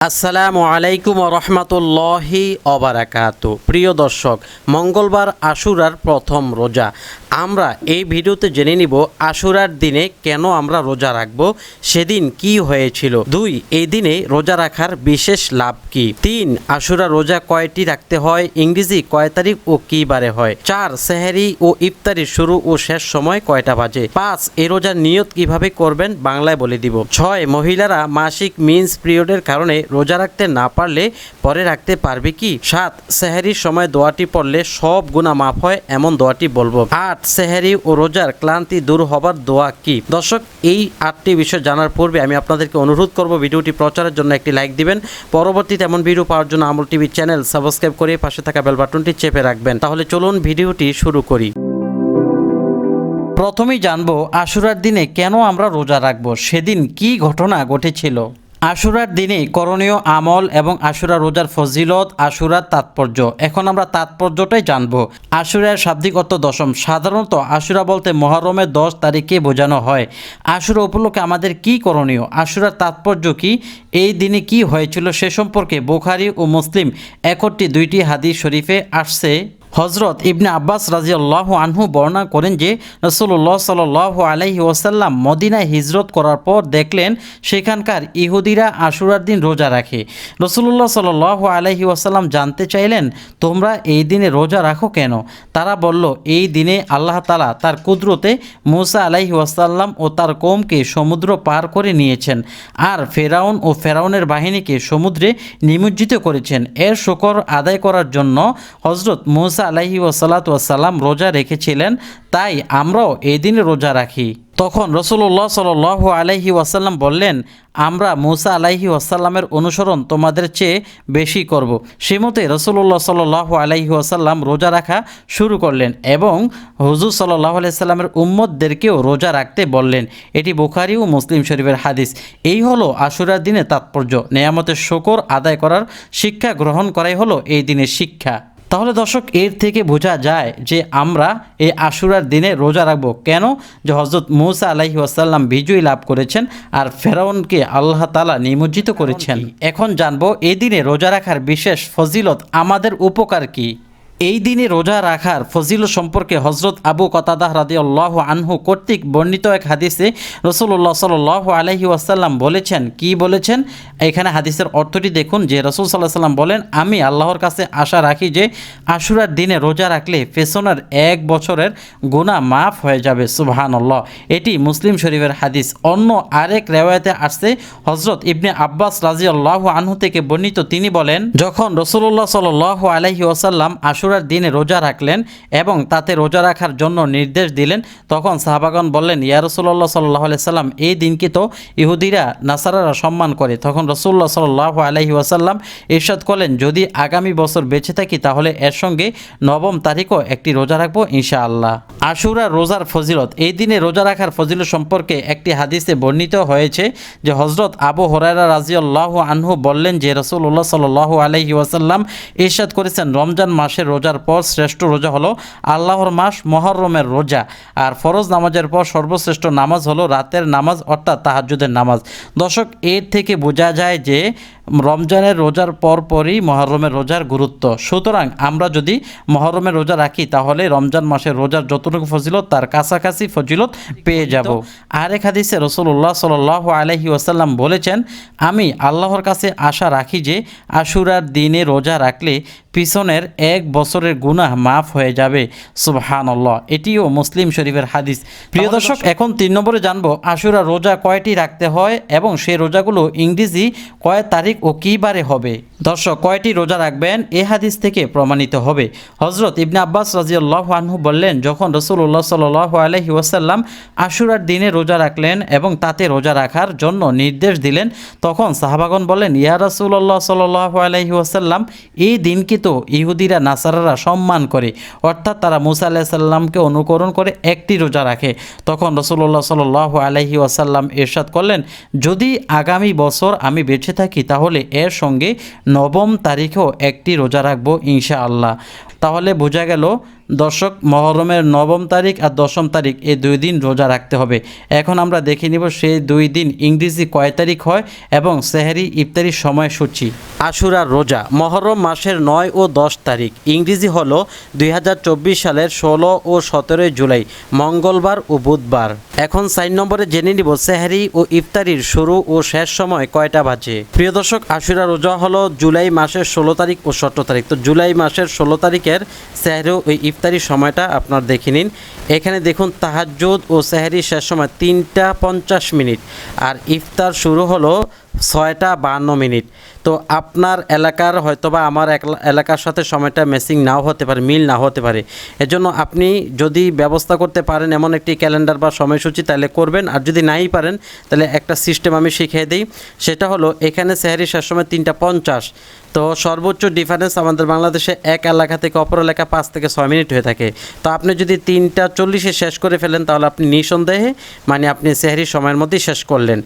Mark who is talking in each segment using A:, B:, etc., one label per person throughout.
A: আসসালামু আলাইকুম রহমতুল্লাহি অবারাকাত প্রিয় দর্শক মঙ্গলবার আশুরার প্রথম রোজা। আমরা এই ভিডিওতে জেনে নিব আশুরার দিনে কেন আমরা রোজা রাখব, সেদিন কি হয়েছিল। দুই, এই দিনে রোজা রাখার বিশেষ লাভ কি। তিন, আশুরা রোজা কয়টি রাখতে হয়, ইংরেজি কয় তারিখ ও কি বারে হয়। চার, সেহারি ও ইফতারি শুরু ও শেষ সময় কয়টা বাজে। পাঁচ এই রোজার নিয়ত কীভাবে করবেন বাংলায় বলে দিব। ছয়, মহিলারা মাসিক মিন্স পিরিয়ডের কারণে রোজা রাখতে না পারলে পরে রাখতে পারবে কি। সাত, সেহারির সময় দোয়াটি পড়লে সব গুণা মাফ হয়, এমন দোয়াটি বলব। আট সেহারি ও রোজার ক্লান্তি দূর হবার দোয়া কি? দর্শক, এই আটটি বিষয় জানার পূর্বে আমি আপনাদেরকে অনুরোধ করব ভিডিওটি প্রচারের জন্য একটি লাইক দিবেন। পরবর্তীতে এমন ভিডিও পাওয়ার জন্য আমল টিভি চ্যানেল সাবস্ক্রাইব করে পাশে থাকা বেল বাটনটি চেপে রাখবেন। তাহলে চলুন ভিডিওটি শুরু করি। প্রথমেই জানব, আশুরার দিনে কেন আমরা রোজা রাখব? সেদিন কি ঘটনা ঘটেছিল? আশুরার দিনে করণীয় আমল এবং আশুরা রোজার ফজিলত, আশুরার তাৎপর্য। এখন আমরা তাৎপর্যটাই জানব। আশুরার শাব্দিক অর্থ দশম। সাধারণত আশুরা বলতে মহরমের দশ তারিখে বোঝানো হয়। আশুরা উপলক্ষে আমাদের কি করণীয়? আশুরার তাৎপর্য কি? এই দিনে কি হয়েছিল সে সম্পর্কে বোখারি ও মুসলিম একটি দুইটি হাদিস শরীফে আসছে। হজরত ইবনে আব্বাস রাজিয়াল্লাহ আনহু বর্ণনা করেন যে রসুল্লাহ সাল আলাইহি ওসাল্লাম মদিনায় হিজরত করার পর দেখলেন সেখানকার ইহুদিরা আশুরার দিন রোজা রাখে। রসুল্লাহ সাল আলাইহি ওসাল্লাম জানতে চাইলেন, তোমরা এই দিনে রোজা রাখো কেন? তারা বলল, এই দিনে আল্লাহ তালা তার কুদরতে মুসা আলাইহি ওয়াসাল্লাম ও তার কোমকে সমুদ্র পার করে নিয়েছেন আর ফেরাউন ও ফেরাউনের বাহিনীকে সমুদ্রে নিমজ্জিত করেছেন। এর শকর আদায় করার জন্য হজরত মুসা আলাইহি ওসালাতাম রোজা রেখেছিলেন, তাই আমরাও এই দিনে রোজা রাখি। তখন রসুল্লাহ সাল আলাইহি ওয়াসাল্লাম বললেন, আমরা মুসা আলাইহি ওয়াসাল্লামের অনুসরণ তোমাদের চেয়ে বেশি করব। সে মতে রসুল্লাহ সাল আলাইহি ওয়াসাল্লাম রোজা রাখা শুরু করলেন এবং হুজুর সাল্লাহ আলাইসাল্লামের উম্মদদেরকেও রোজা রাখতে বললেন। এটি বুখারি ও মুসলিম শরীফের হাদিস। এই হলো আশুরার দিনে তাৎপর্য। নেয়ামতের শকর আদায় করার শিক্ষা গ্রহণ করাই হলো এই দিনের শিক্ষা। তাহলে দর্শক এর থেকে বোঝা যায় যে আমরা এই আশুরার দিনে রোজা রাখব। কেন? যে হজরত মৌসা আলাহি আসাল্লাম বিজয়ী লাভ করেছেন আর ফেরাউনকে আল্লাহ তালা নিমজ্জিত করেছেন। এখন জানব এই দিনে রোজা রাখার বিশেষ ফজিলত আমাদের উপকার কি? এই দিনে রোজা রাখার ফজিল সম্পর্কে হজরত আবু কতাদাহ রাদি আল্লাহ আনহু কর্তৃক বর্ণিত এক হাদিসে রসুল্লাহ সাল আলহি আসাল্লাম বলেছেন। কি বলেছেন? এখানে হাদিসের অর্থটি দেখুন যে রসুল সাল্লাহ সাল্লাম বলেন, আমি আল্লাহর কাছে আশা রাখি যে আশুরার দিনে রোজা রাখলে পেছনের এক বছরের গুণা মাফ হয়ে যাবে। সুবাহান আল্লাহ এটি মুসলিম শরীফের হাদিস। অন্য আরেক রেওয়ায়তে আসছে হজরত ইবনে আব্বাস রাজি আল্লাহ আনহু থেকে বর্ণিত। তিনি বলেন, যখন রসুল্লাহ সাল আলহি ওসাল্লাম আশুর আশুরার দিনে রোজা রাখলেন এবং তাতে রোজা রাখার জন্য নির্দেশ দিলেন। তখন সাহাবাগন বললেন, ইয়া রসুল্লাহ সাল্লাহ সাল্লাম এই দিনকে তো ইহুদিরা নাসারারা সম্মান করে? তখন রসুল্লাহ সাল্লাহ আলহি ওয়াসাল্লাম ইরশাদ করলেন, যদি আগামী বছর বেঁচে থাকি তাহলে এর সঙ্গে নবম তারিখও একটি রোজা রাখব ইনশাআল্লাহ। আশুরা রোজার ফজিলত, এই দিনে রোজা রাখার ফজিলত সম্পর্কে একটি হাদিসে বর্ণিত হয়েছে যে হজরত আবু হরাইরা রাজিউল্লাহ আনহু বললেন যে রসুল্লাহ সাল্লাহ আলহি ওয়াসাল্লাম ইরশাদ করেছেন, রমজান মাসের রোজার পর শ্রেষ্ঠ রোজা হলো আল্লাহর মাস মহরমের রোজা। আর ফরজ নামাজের পর সর্বশ্রেষ্ঠ নামাজ হলো রাতের নামাজ অর্থাৎ তাহাজুদের নামাজ। দর্শক এর থেকে বোঝা যায় যে রমজানের রোজার পর পরই মহরমের রোজার গুরুত্ব। সুতরাং আমরা যদি মহরমের রোজা রাখি তাহলে রমজান মাসের রোজার যতটুকু ফজিলত তার কাছাকাছি ফজিলত পেয়ে যাব। আরেক হাদিসে রসুল্লাহ সাল আলহি ওসাল্লাম বলেছেন আমি আল্লাহর কাছে আশা রাখি যে আশুরার দিনে রোজা রাখলে পিছনের এক বছরের গুনাহ মাফ হয়ে যাবে। সুবহানাল্লাহ। এটিও মুসলিম শরীফের হাদিস। প্রিয় দর্শক এখন তিন নম্বরে জানব আশুরা রোজা কয়টি রাখতে হয় এবং সেই রোজাগুলো ইংরেজি কয় তারিখ ও কী বারে হবে? দর্শক কয়টি রোজা রাখবেন? এ হাদিস থেকে প্রমাণিত হবে। হজরত ইবনে আব্বাস রাজিউল্লাহ আনহু বললেন যখন রসুল্লাহ সাল আলহি ওয়াসাল্লাম আশুরার দিনে রোজা রাখলেন এবং তাতে রোজা রাখার জন্য নির্দেশ দিলেন তখন সাহাবাগন বলেন ইয়া রসুল্লাহ সাল আলহি ওয়াসাল্লাম এই দিনকে তো ইহুদিরা নাসার নাসারারা সম্মান করে। অর্থাৎ তারা মুসা আলাহিসাল্লামকে অনুকরণ করে একটি রোজা রাখে। তখন রসুল্লাহ সাল আলহি ওয়াসাল্লাম এরশাদ করলেন, যদি আগামী বছর আমি বেঁচে থাকি, তাহলে এর সঙ্গে নবম তারিখেও একটি রোজা রাখব ইনশা আল্লাহ তাহলে বোঝা গেল দর্শক মহরমের নবম তারিখ আর দশম তারিখ, এই দুই দিন রোজা রাখতে হবে। এখন আমরা দেখে নিব সেই দুই দিন ইংরেজি কয় তারিখ হয় এবং সেহারি ইফতারির সময়সূচি। আশুরার রোজা, মহরম মাসের নয় ও দশ তারিখ। ইংরেজি হলো দুই সালের ষোলো ও সতেরোই জুলাই, মঙ্গলবার ও বুধবার। এখন সাইন নম্বরে জেনে নিব সেহারি ও ইফতারির শুরু ও শেষ সময় কয়টা বাজে। প্রিয় দর্শক আশুরা রোজা হলো জুলাই মাসের ষোলো তারিখ ও সতেরো তারিখ। তো জুলাই মাসের ষোলো তারিখের সেহারি ও ইফতারির সময়টা আপনার দেখে নিন। এখানে দেখুন, তাহাজ্জুদ ও সেহারির শেষ সময় তিনটা পঞ্চাশ মিনিট আর ইফতার শুরু হলো ছয়টা বান্ন মিনিট। তো আপনার এলাকার হয়তোবা আমার এলাকার সাথে সময়টা মেসিং নাও হতে পারে, মিল না হতে পারে। এজন্য আপনি যদি ব্যবস্থা করতে পারেন এমন একটি ক্যালেন্ডার বা সময়সূচি তাহলে করবেন, আর যদি নাই পারেন তাহলে একটা সিস্টেম আমি শিখিয়ে দিই। সেটা হলো, এখানে সেহারি শেষ সময় তিনটা পঞ্চাশ। তো সর্বোচ্চ ডিফারেন্স আমাদের বাংলাদেশে এক এলাকা থেকে অপর এলাকা পাঁচ থেকে ছয় মিনিট হয়ে থাকে। তো আপনি যদি তিনটা চল্লিশে শেষ করে ফেলেন, তাহলে আপনি নিঃসন্দেহে মানে আপনি সেহারি সময়ের মধ্যেই শেষ করলেন।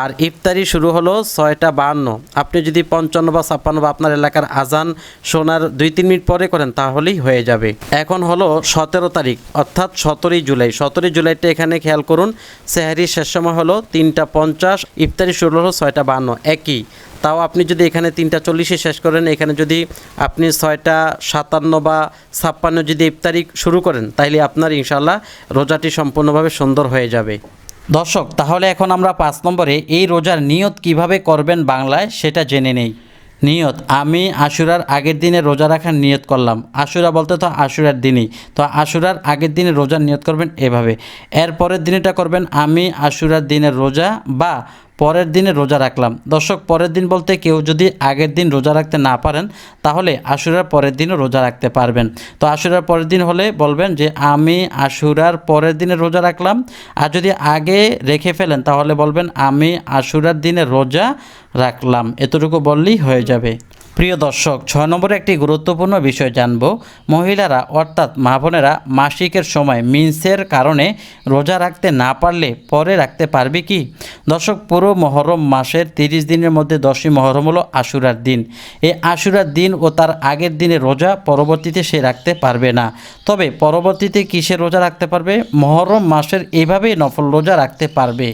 A: আর ইফতারি শুরু হলো ছয়টা বাহান্ন আপনি যদি পঞ্চান্ন বা ছাপ্পান্ন বা আপনার এলাকার আজান শোনার দুই তিন মিনিট পরে করেন, তাহলেই হয়ে যাবে। এখন হলো সতেরো তারিখ, অর্থাৎ সতেরোই জুলাই। সতেরোই জুলাইটা এখানে খেয়াল করুন, সেহারির শেষ সময় হলো তিনটা পঞ্চাশ, ইফতারি শুরু হলো ছয়টা বাহান্ন একই। তাও আপনি যদি এখানে তিনটা চল্লিশে শেষ করেন, এখানে যদি আপনি ছয়টা সাতান্ন বা ছাপ্পান্ন যদি ইফতারি শুরু করেন তাহলে আপনার ইনশাল্লাহ রোজাটি সম্পূর্ণভাবে সুন্দর হয়ে যাবে। দর্শক, তাহলে এখন আমরা পাঁচ নম্বরে এই রোজার নিয়ত কীভাবে করবেন বাংলায় সেটা জেনে নেই। নিয়ত, আমি আশুরার আগের দিনে রোজা রাখার নিয়ত করলাম। আশুরা বলতে তো আশুরার দিনই। তো আশুরার আগের দিনে রোজার নিয়ত করবেন এভাবে। এর পরের দিনেটা করবেন, আমি আশুরার দিনের রোজা বা পরের দিনে রোজা রাখলাম। দর্শক, পরের দিন বলতে কেউ যদি আগের দিন রোজা রাখতে না পারেন, তাহলে আশুরার পরের দিনও রোজা রাখতে পারবেন। তো আশুরার পরের দিন হলে বলবেন যে, আমি আশুরার পরের দিনে রোজা রাখলাম। আর যদি আগে রেখে ফেলেন, তাহলে বলবেন, আমি আশুরার দিনে রোজা রাখলাম। এতটুকু বললেই হয়ে যাবে। প্রিয় দর্শক, ছয় নম্বরে একটি গুরুত্বপূর্ণ বিষয় জানব। মহিলারা, অর্থাৎ মা বোনেরা, মাসিকের সময় মিন্সের কারণে রোজা রাখতে না পারলে পরে রাখতে পারবে কি? দর্শক, পুরো মহরম মাসের তিরিশ দিনের মধ্যে দশই মহরম হলো আশুরার দিন। এই আশুরার দিন ও তার আগের দিনে রোজা পরবর্তীতে সে রাখতে পারবে না। তবে পরবর্তীতে কিসে রোজা রাখতে পারবে? মহরম মাসের এইভাবেই নফল রোজা রাখতে পারবে।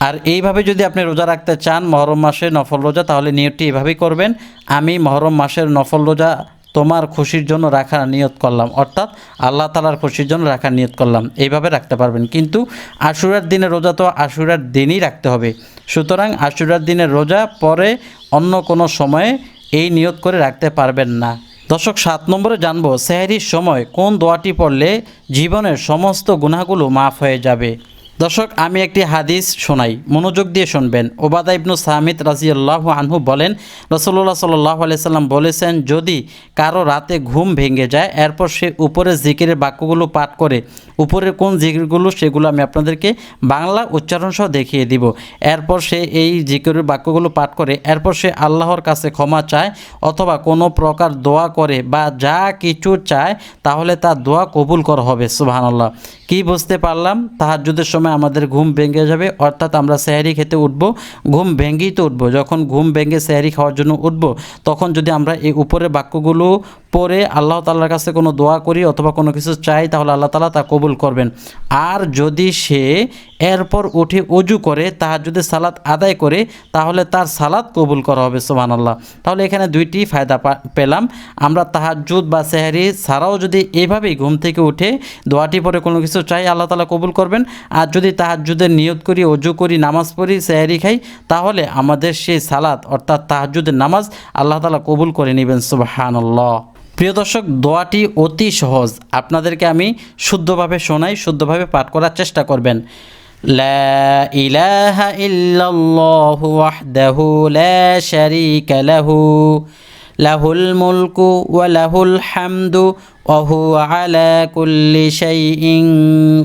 A: আর এইভাবে যদি আপনি রোজা রাখতে চান, মহরম মাসের নফল রোজা, তাহলে নিয়তটি এভাবেই করবেন। আমি মহরম মাসের নফল রোজা তোমার খুশির জন্য রাখার নিয়ত করলাম, অর্থাৎ আল্লাহ তালার খুশির জন্য রাখার নিয়ত করলাম। এইভাবে রাখতে পারবেন। কিন্তু আশুরার দিনে রোজা তো আশুরার দিনই রাখতে হবে। সুতরাং আশুরার দিনে রোজা পরে অন্য কোনো সময়ে এই নিয়ত করে রাখতে পারবেন না। দর্শক, সাত নম্বরে জানব, সেহারির সময় কোন দোয়াটি পড়লে জীবনের সমস্ত গুণাগুলো মাফ হয়ে যাবে? দর্শক, আমি একটি হাদিস শোনাই। মনোযোগ দিয়ে শুনবেন। ওবাদা ইবনু সামিদ রাজিয়াল্লাহ আনহু বলেন রসল্লাহ সাল্লাহ আলাইসাল্লাম বলেছেন, যদি কারও রাতে ঘুম ভেঙে যায়, এরপর সে উপরে জিকিরের বাক্যগুলো পাঠ করে, উপরের কোন জিকিরগুলো সেগুলো আমি আপনাদেরকে বাংলা উচ্চারণ সহ দেখিয়ে দিব। এরপর সে এই জিকিরের বাক্যগুলো পাঠ করে, এরপর সে আল্লাহর কাছে ক্ষমা চায়, অথবা কোনো প্রকার দোয়া করে বা যা কিছু চায়, তাহলে তার দোয়া কবুল করা হবে, সুবহানাল্লাহ। কি বুঝতে পারলাম? তাহার যুদ্ধের সময় আমাদের ঘুম ভেঙে যাবে, অর্থাৎ আমরা স্যারি খেতে উঠব, ঘুম ভেঙেই তো উঠবো। যখন ঘুম ভেঙে স্যারি খাওয়ার জন্য উঠবো, তখন যদি আমরা এই উপরের বাক্যগুলো পরে আল্লাহ তাল্লার কাছে কোনো দোয়া করি অথবা কোনো কিছু চাই, তাহলে আল্লাহ তালা তা কবুল করবেন। আর যদি সে এরপর উঠে অজু করে তাহার যদি সালাত আদায় করে, তাহলে তার সালাত কবুল করা হবে সোমান আল্লাহ তাহলে এখানে দুইটি ফায়দা পেলাম। আমরা তাহাজুদ বা সেহারি ছাড়াও যদি এভাবেই ঘুম থেকে উঠে দোয়াটি পরে কোনো কিছু চাই, আল্লাহ তালা কবুল করবেন। আর যদি তাহাজুদের নিয়ত করি, অজু করি, নামাজ পড়ি, সেহারি খাই, তাহলে আমাদের সেই সালাত, অর্থাৎ তাহাজুদের নামাজ, আল্লাহ তালা কবুল করে নেবেন, সুবাহানল্লাহ। প্রিয় দর্শক, দোয়াটি অতি সহজ। আপনাদেরকে আমি শুদ্ধভাবে শোনাই, শুদ্ধভাবে পাঠ করার চেষ্টা করবেন। লাহুল মুলকু ও লাহুল হামদু অহু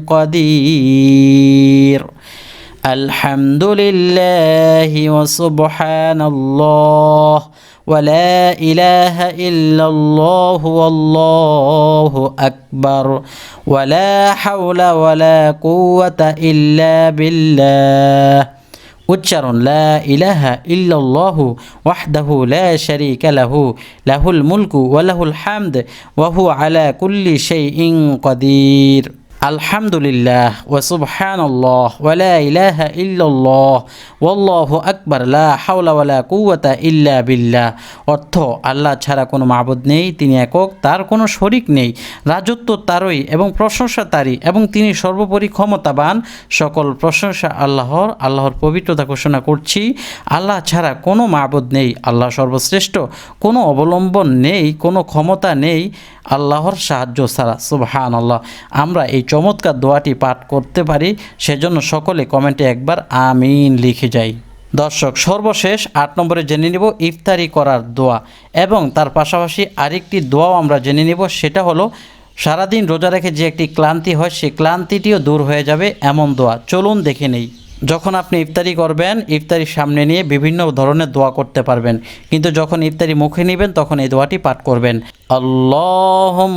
A: কদির। আলহামদুলিল্লাহ ও সুবহান আল্লাহ ولا إله إلا الله والله أكبر ولا حول ولا قوة إلا بالله উচ্চারণ লা ইলাহা ইল্লাল্লাহু ওয়াহদাহু লা শারীকা লাহু লাহুল মুলকু ওয়া লাহুল হামদ ওয়া হুয়া আলা কুল্লি শাইইন কাদির আলহামদুলিল্লাহ ওয়া সুবহানাল্লাহ ওয়া লা ইলাহা ইল্লাল্লাহ ওয়াল্লাহু আকবার, লা হাওলা ওয়া লা কুওয়াতা ইল্লা বিল্লাহ। অর্থ, আল্লাহ ছাড়া কোনো মাবুদ নেই, তিনি একক, তার কোনো শরিক নেই। রাজত্ব তারই এবং প্রশংসা তারই এবং তিনি সর্বোপরি ক্ষমতাবান। সকল প্রশংসা আল্লাহর আল্লাহর পবিত্রতা ঘোষণা করছি। আল্লাহ ছাড়া কোনো মাবুদ নেই, আল্লাহ সর্বশ্রেষ্ঠ, কোনো অবলম্বন নেই, কোনো ক্ষমতা নেই, আল্লাহর সাহায্য ছাড়া। সুবহান আল্লাহ আমরা এই চমৎকার দোয়াটি পাঠ করতে পারি, সেজন্য সকলে কমেন্টে একবার আমিন লিখে যাই। দর্শক, সর্বশেষ আট নম্বরে জেনে নিব ইফতারি করার দোয়া এবং তার পাশাপাশি আরেকটি দোয়াও আমরা জেনে নিব, সেটা হলো, সারাদিন রোজা রেখে যে একটি ক্লান্তি হয় সেই ক্লান্তিটিও দূর হয়ে যাবে এমন দোয়া। চলুন দেখে নেই। যখন আপনি ইফতারি করবেন, ইফতারির সামনে নিয়ে বিভিন্ন ধরনের দোয়া করতে পারবেন। কিন্তু যখন ইফতারি মুখে নেবেন, তখন এই দোয়াটি পাঠ করবেন। আল্লাহ